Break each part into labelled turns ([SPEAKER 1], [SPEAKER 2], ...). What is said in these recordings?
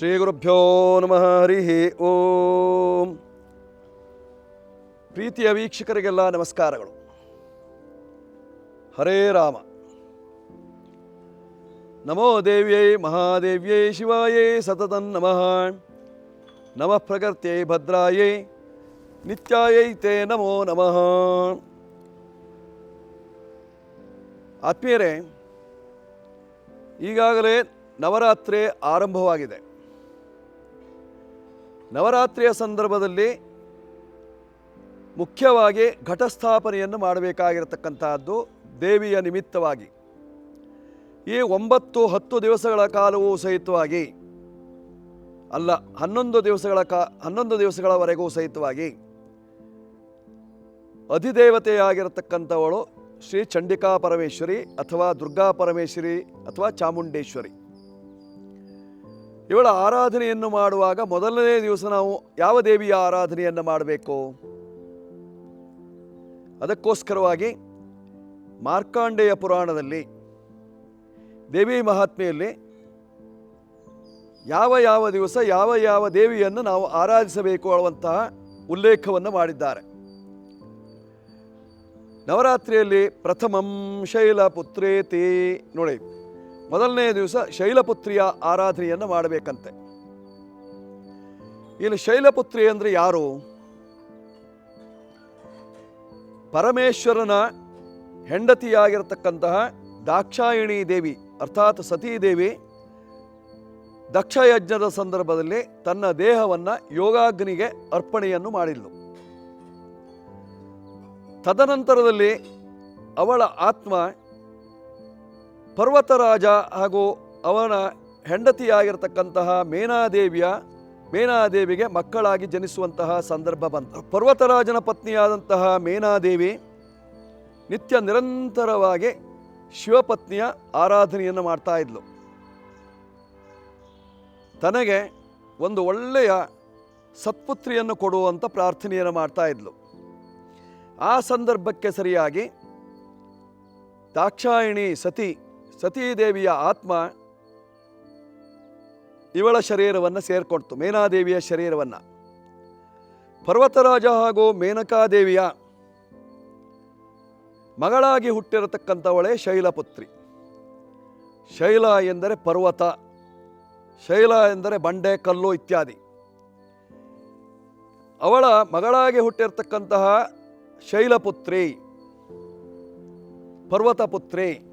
[SPEAKER 1] ಶ್ರೀ ಗುರುಭ್ಯೋ ನಮಃ ಹರಿ ಓಂ. ಪ್ರೀತಿಯ ವೀಕ್ಷಕರಿಗೆಲ್ಲ ನಮಸ್ಕಾರಗಳು. ಹರೇ ರಾಮ. ನಮೋ ದೇವ್ಯೈ, ಮಹಾದೇವ್ಯೈ, ಶಿವಾಯೇ, ಸತತಂ ನಮಃ. ನಮಃ ಪ್ರಕೃತ್ಯೈ ಭದ್ರಾಯೈ, ನಿತ್ಯಾಯೈ ತೇ ನಮೋ ನಮಃ. ಆತ್ಮೀಯರೇ, ಈಗಾಗಲೇ ನವರಾತ್ರಿ ಆರಂಭವಾಗಿದೆ. ನವರಾತ್ರಿಯ ಸಂದರ್ಭದಲ್ಲಿ ಮುಖ್ಯವಾಗಿ ಘಟಸ್ಥಾಪನೆಯನ್ನು ಮಾಡಬೇಕಾಗಿರತಕ್ಕಂತಹದ್ದು ದೇವಿಯ ನಿಮಿತ್ತವಾಗಿ. ಈ ಒಂಬತ್ತು ಹತ್ತು ದಿವಸಗಳ ಕಾಲವೂ ಸಹಿತವಾಗಿ, ಅಲ್ಲ ಹನ್ನೊಂದು ದಿವಸಗಳ ಕಾ, ಹನ್ನೊಂದು ದಿವಸಗಳವರೆಗೂ ಸಹಿತವಾಗಿ ಅಧಿದೇವತೆಯಾಗಿರತಕ್ಕಂಥವಳು ಶ್ರೀ ಚಂಡಿಕಾ ಪರಮೇಶ್ವರಿ ಅಥವಾ ದುರ್ಗಾ ಪರಮೇಶ್ವರಿ ಅಥವಾ ಚಾಮುಂಡೇಶ್ವರಿ. ಇವಳ ಆರಾಧನೆಯನ್ನು ಮಾಡುವಾಗ ಮೊದಲನೇ ದಿವಸ ನಾವು ಯಾವ ದೇವಿಯ ಆರಾಧನೆಯನ್ನು ಮಾಡಬೇಕು? ಅದಕ್ಕೋಸ್ಕರವಾಗಿ ಮಾರ್ಕಾಂಡೇಯ ಪುರಾಣದಲ್ಲಿ ದೇವಿ ಮಹಾತ್ಮೆಯಲ್ಲಿ ಯಾವ ಯಾವ ದಿವಸ ಯಾವ ಯಾವ ದೇವಿಯನ್ನು ನಾವು ಆರಾಧಿಸಬೇಕು ಅನ್ನುವಂತಹ ಉಲ್ಲೇಖವನ್ನು ಮಾಡಿದ್ದಾರೆ. ನವರಾತ್ರಿಯಲ್ಲಿ ಪ್ರಥಮಂ ಶೈಲಪುತ್ರೇತಿ ನೋಡಿ. ಮೊದಲನೇ ದಿವಸ ಶೈಲಪುತ್ರಿಯ ಆರಾಧನೆಯನ್ನು ಮಾಡಬೇಕಂತೆ. ಇಲ್ಲಿ ಶೈಲಪುತ್ರಿ ಅಂದರೆ ಯಾರು? ಪರಮೇಶ್ವರನ ಹೆಂಡತಿಯಾಗಿರತಕ್ಕಂತಹ ದಾಕ್ಷಾಯಿಣಿ ದೇವಿ, ಅರ್ಥಾತ್ ಸತೀದೇವಿ, ದಕ್ಷಯಜ್ಞದ ಸಂದರ್ಭದಲ್ಲಿ ತನ್ನ ದೇಹವನ್ನು ಯೋಗಾಗ್ನಿಗೆ ಅರ್ಪಣೆಯನ್ನು ಮಾಡಿದ್ಲು. ತದನಂತರದಲ್ಲಿ ಅವಳ ಆತ್ಮ ಪರ್ವತರಾಜ ಹಾಗೂ ಅವನ ಹೆಂಡತಿಯಾಗಿರ್ತಕ್ಕಂತಹ ಮೇನಾದೇವಿಯ, ಮೇನಾದೇವಿಗೆ ಮಕ್ಕಳಾಗಿ ಜನಿಸುವಂತಹ ಸಂದರ್ಭ ಬಂತು. ಪರ್ವತರಾಜನ ಪತ್ನಿಯಾದಂತಹ ಮೇನಾದೇವಿ ನಿತ್ಯ ನಿರಂತರವಾಗಿ ಶಿವಪತ್ನಿಯ ಆರಾಧನೆಯನ್ನು ಮಾಡ್ತಾ ಇದ್ಲು. ತನಗೆ ಒಂದು ಒಳ್ಳೆಯ ಸತ್ಪುತ್ರಿಯನ್ನು ಕೊಡುವಂಥ ಪ್ರಾರ್ಥನೆಯನ್ನು ಮಾಡ್ತಾ ಇದ್ಲು. ಆ ಸಂದರ್ಭಕ್ಕೆ ಸರಿಯಾಗಿ ದಾಕ್ಷಾಯಿಣಿ ಸತಿ ಸತೀದೇವಿಯ ಆತ್ಮ ಇವಳ ಶರೀರವನ್ನು ಸೇರ್ಕೊಡ್ತು, ಮೇನಾದೇವಿಯ ಶರೀರವನ್ನು. ಪರ್ವತರಾಜ ಹಾಗೂ ಮೇನಕಾದೇವಿಯ ಮಗಳಾಗಿ ಹುಟ್ಟಿರತಕ್ಕಂಥವಳೇ ಶೈಲಪುತ್ರಿ. ಶೈಲ ಎಂದರೆ ಪರ್ವತ, ಶೈಲ ಎಂದರೆ ಬಂಡೆ, ಕಲ್ಲು ಇತ್ಯಾದಿ. ಅವಳ ಮಗಳಾಗಿ ಹುಟ್ಟಿರ್ತಕ್ಕಂತಹ ಶೈಲಪುತ್ರಿ, ಪರ್ವತಪುತ್ರಿ.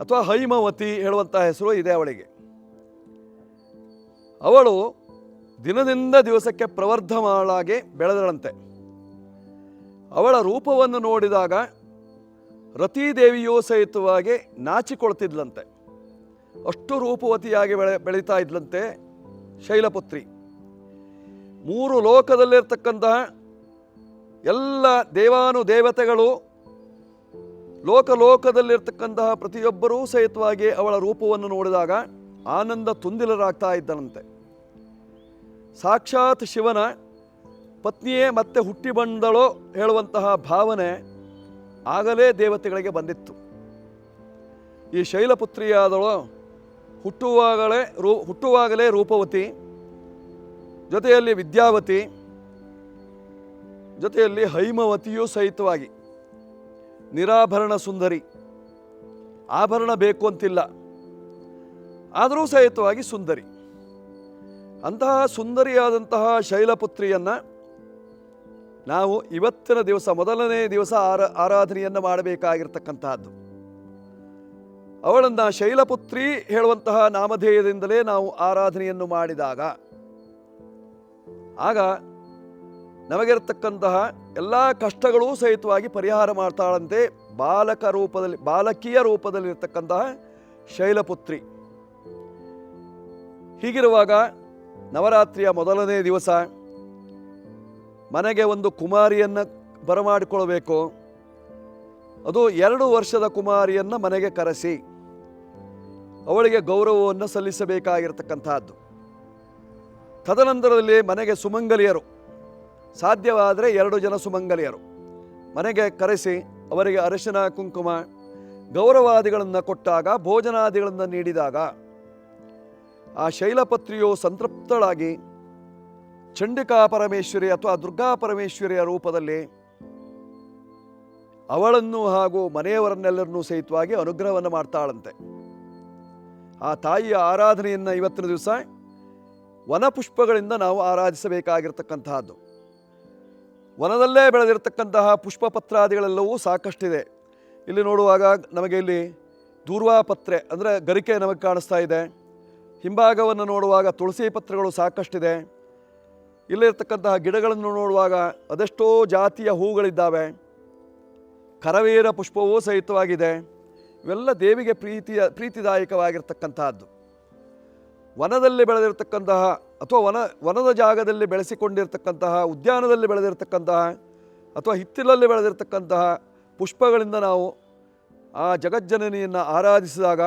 [SPEAKER 1] ಅಥವಾ ಹೈಮವತಿ ಹೇಳುವಂತಹ ಹೆಸರು ಇದೆ ಅವಳಿಗೆ. ಅವಳು ದಿನದಿಂದ ದಿವಸಕ್ಕೆ ಪ್ರವರ್ಧಮಾಳಾಗಿ ಬೆಳೆದಳಂತೆ. ಅವಳ ರೂಪವನ್ನು ನೋಡಿದಾಗ ರತಿದೇವಿಯೂ ಸಹಿತವಾಗಿ ನಾಚಿಕೊಳ್ತಿದ್ಲಂತೆ. ಅಷ್ಟು ರೂಪವತಿಯಾಗಿ ಬೆಳೆ, ಬೆಳೀತಾ ಇದ್ಲಂತೆ ಶೈಲಪುತ್ರಿ. ಮೂರು ಲೋಕದಲ್ಲಿರ್ತಕ್ಕಂತಹ ಎಲ್ಲ ದೇವಾನು ದೇವತೆಗಳು ಲೋಕ ಲೋಕದಲ್ಲಿರ್ತಕ್ಕಂತಹ ಪ್ರತಿಯೊಬ್ಬರೂ ಸಹಿತವಾಗಿ ಅವಳ ರೂಪವನ್ನು ನೋಡಿದಾಗ ಆನಂದ ತುಂದಿಲರಾಗ್ತಾ ಇದ್ದನಂತೆ. ಸಾಕ್ಷಾತ್ ಶಿವನ ಪತ್ನಿಯೇ ಮತ್ತೆ ಹುಟ್ಟಿ ಬಂದಳೋ ಹೇಳುವಂತಹ ಭಾವನೆ ಆಗಲೇ ದೇವತೆಗಳಿಗೆ ಬಂದಿತ್ತು. ಈ ಶೈಲಪುತ್ರಿಯಾದಳು ಹುಟ್ಟುವಾಗಲೇ ರೂ, ಹುಟ್ಟುವಾಗಲೇ ರೂಪವತಿ, ಜೊತೆಯಲ್ಲಿ ವಿದ್ಯಾವತಿ, ಜೊತೆಯಲ್ಲಿ ಹೈಮವತಿಯೂ ಸಹಿತವಾಗಿ. ನಿರಾಭರಣ ಸುಂದರಿ. ಆಭರಣ ಬೇಕು ಅಂತಿಲ್ಲ. ಆದರೂ ಸಹಿತವಾಗಿ ಸುಂದರಿ. ಅಂತಹ ಸುಂದರಿಯಾದಂತಹ ಶೈಲಪುತ್ರಿಯನ್ನು ನಾವು ಇವತ್ತಿನ ದಿವಸ, ಮೊದಲನೇ ದಿವಸ ಆರ, ಆರಾಧನೆಯನ್ನು ಮಾಡಬೇಕಾಗಿರ್ತಕ್ಕಂತಹದ್ದು. ಅವಳನ್ನು ಶೈಲಪುತ್ರಿ ಹೇಳುವಂತಹ ನಾಮಧೇಯದಿಂದಲೇ ನಾವು ಆರಾಧನೆಯನ್ನು ಮಾಡಿದಾಗ, ಆಗ ನಮಗಿರತಕ್ಕಂತಹ ಎಲ್ಲ ಕಷ್ಟಗಳೂ ಸಹಿತವಾಗಿ ಪರಿಹಾರ ಮಾಡ್ತಾಳಂತೆ ಬಾಲಕ ರೂಪದಲ್ಲಿ, ಬಾಲಕಿಯ ರೂಪದಲ್ಲಿರ್ತಕ್ಕಂತಹ ಶೈಲಪುತ್ರಿ. ಹೀಗಿರುವಾಗ ನವರಾತ್ರಿಯ ಮೊದಲನೇ ದಿವಸ ಮನೆಗೆ ಒಂದು ಕುಮಾರಿಯನ್ನು ಬರಮಾಡಿಕೊಳ್ಬೇಕು ಅದು ಎರಡು ವರ್ಷದ ಕುಮಾರಿಯನ್ನು ಮನೆಗೆ ಕರೆಸಿ ಅವಳಿಗೆ ಗೌರವವನ್ನು ಸಲ್ಲಿಸಬೇಕಾಗಿರತಕ್ಕಂಥದ್ದು ತದನಂತರದಲ್ಲಿ ಮನೆಗೆ ಸುಮಂಗಲಿಯರು ಸಾಧ್ಯವಾದರೆ ಎರಡು ಜನ ಸುಮಂಗಲಿಯರು. ಮನೆಗೆ ಕರೆಸಿ ಅವರಿಗೆ ಅರಿಶಿನ, ಕುಂಕುಮ, ಗೌರವಾದಿಗಳನ್ನು ಕೊಟ್ಟಾಗ, ಭೋಜನಾದಿಗಳನ್ನು ನೀಡಿದಾಗ ಆ ಶೈಲಪತ್ರಿಯು ಸಂತೃಪ್ತಳಾಗಿ ಚಂಡಿಕಾ ಪರಮೇಶ್ವರಿ ಅಥವಾ ದುರ್ಗಾ ಪರಮೇಶ್ವರಿಯ ರೂಪದಲ್ಲಿ ಅವಳನ್ನು ಹಾಗೂ ಮನೆಯವರನ್ನೆಲ್ಲರನ್ನೂ ಸಹಿತವಾಗಿ ಅನುಗ್ರಹವನ್ನು ಮಾಡ್ತಾಳಂತೆ. ಆ ತಾಯಿಯ ಆರಾಧನೆಯನ್ನು ಇವತ್ತಿನ ದಿವಸ ವನಪುಷ್ಪಗಳಿಂದ ನಾವು ಆರಾಧಿಸಬೇಕಾಗಿರ್ತಕ್ಕಂತಹದ್ದು. ವನದಲ್ಲೇ ಬೆಳೆದಿರತಕ್ಕಂತಹ ಪುಷ್ಪಪತ್ರಾದಿಗಳೆಲ್ಲವೂ ಸಾಕಷ್ಟಿದೆ. ಇಲ್ಲಿ ನೋಡುವಾಗ ನಮಗೆ ಇಲ್ಲಿ ದೂರ್ವಾಪತ್ರೆ ಅಂದರೆ ಗರಿಕೆ ನಮಗೆ ಕಾಣಿಸ್ತಾ ಇದೆ. ಹಿಂಭಾಗವನ್ನು ನೋಡುವಾಗ ತುಳಸಿ ಪತ್ರಗಳು ಸಾಕಷ್ಟಿದೆ. ಇಲ್ಲಿರ್ತಕ್ಕಂತಹ ಗಿಡಗಳನ್ನು ನೋಡುವಾಗ ಅದೆಷ್ಟೋ ಜಾತಿಯ ಹೂಗಳಿದ್ದಾವೆ. ಕರವೀರ ಪುಷ್ಪವೂ ಸಹಿತವಾಗಿದೆ. ಇವೆಲ್ಲ ದೇವಿಗೆ ಪ್ರೀತಿಯ, ಪ್ರೀತಿದಾಯಕವಾಗಿರ್ತಕ್ಕಂತಹದ್ದು. ವನದಲ್ಲಿ ಬೆಳೆದಿರತಕ್ಕಂತಹ ಅಥವಾ ವನ, ವನದ ಜಾಗದಲ್ಲಿ ಬೆಳೆಸಿಕೊಂಡಿರ್ತಕ್ಕಂತಹ, ಉದ್ಯಾನದಲ್ಲಿ ಬೆಳೆದಿರತಕ್ಕಂತಹ ಅಥವಾ ಹಿತ್ತಿಲಲ್ಲಿ ಬೆಳೆದಿರತಕ್ಕಂತಹ ಪುಷ್ಪಗಳಿಂದ ನಾವು ಆ ಜಗಜ್ಜನನಿಯನ್ನು ಆರಾಧಿಸಿದಾಗ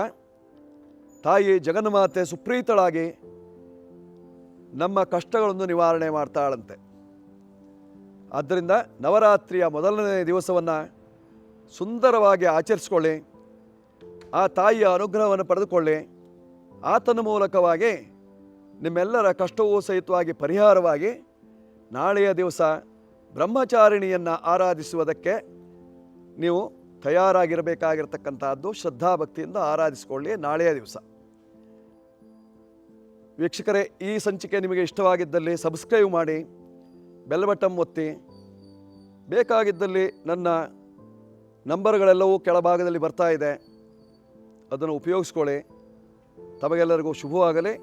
[SPEAKER 1] ತಾಯಿ ಜಗನ್ಮಾತೆ ಸುಪ್ರೀತಳಾಗಿ ನಮ್ಮ ಕಷ್ಟಗಳನ್ನು ನಿವಾರಣೆ ಮಾಡ್ತಾಳಂತೆ. ಆದ್ದರಿಂದ ನವರಾತ್ರಿಯ ಮೊದಲನೇ ದಿವಸವನ್ನು ಸುಂದರವಾಗಿ ಆಚರಿಸ್ಕೊಳ್ಳಿ. ಆ ತಾಯಿಯ ಅನುಗ್ರಹವನ್ನು ಪಡೆದುಕೊಳ್ಳಿ. ಆತನ ಮೂಲಕವಾಗಿ ನಿಮ್ಮೆಲ್ಲರ ಕಷ್ಟವೂ ಸಹಿತವಾಗಿ ಪರಿಹಾರವಾಗಿ ನಾಳೆಯ ದಿವಸ ಬ್ರಹ್ಮಚಾರಿಣಿಯನ್ನು ಆರಾಧಿಸುವುದಕ್ಕೆ ನೀವು ತಯಾರಾಗಿರಬೇಕಾಗಿರ್ತಕ್ಕಂಥದ್ದು ಶ್ರದ್ಧಾಭಕ್ತಿಯಿಂದ ಆರಾಧಿಸಿಕೊಳ್ಳಿ ನಾಳೆಯ ದಿವಸ. ವೀಕ್ಷಕರೇ, ಈ ಸಂಚಿಕೆ ನಿಮಗೆ ಇಷ್ಟವಾಗಿದ್ದಲ್ಲಿ ಸಬ್ಸ್ಕ್ರೈಬ್ ಮಾಡಿ, ಬೆಲ್ ಬಟನ್ ಒತ್ತಿ, ಬೇಕಾಗಿದ್ದಲ್ಲಿ ನನ್ನ ನಂಬರ್ಗಳೆಲ್ಲವೂ ಕೆಳಭಾಗದಲ್ಲಿ ಬರ್ತಾ ಇದೆ. ಅದನ್ನು ಉಪಯೋಗಿಸ್ಕೊಳ್ಳಿ. ತಮಗೆಲ್ಲರಿಗೂ ಶುಭವಾಗಲಿ.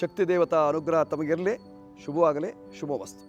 [SPEAKER 1] ಶಕ್ತಿ ದೇವತಾ ಅನುಗ್ರಹ ತಮಗಿರಲಿ. ಶುಭವಾಗಲಿ. ಶುಭವಸ್ತು.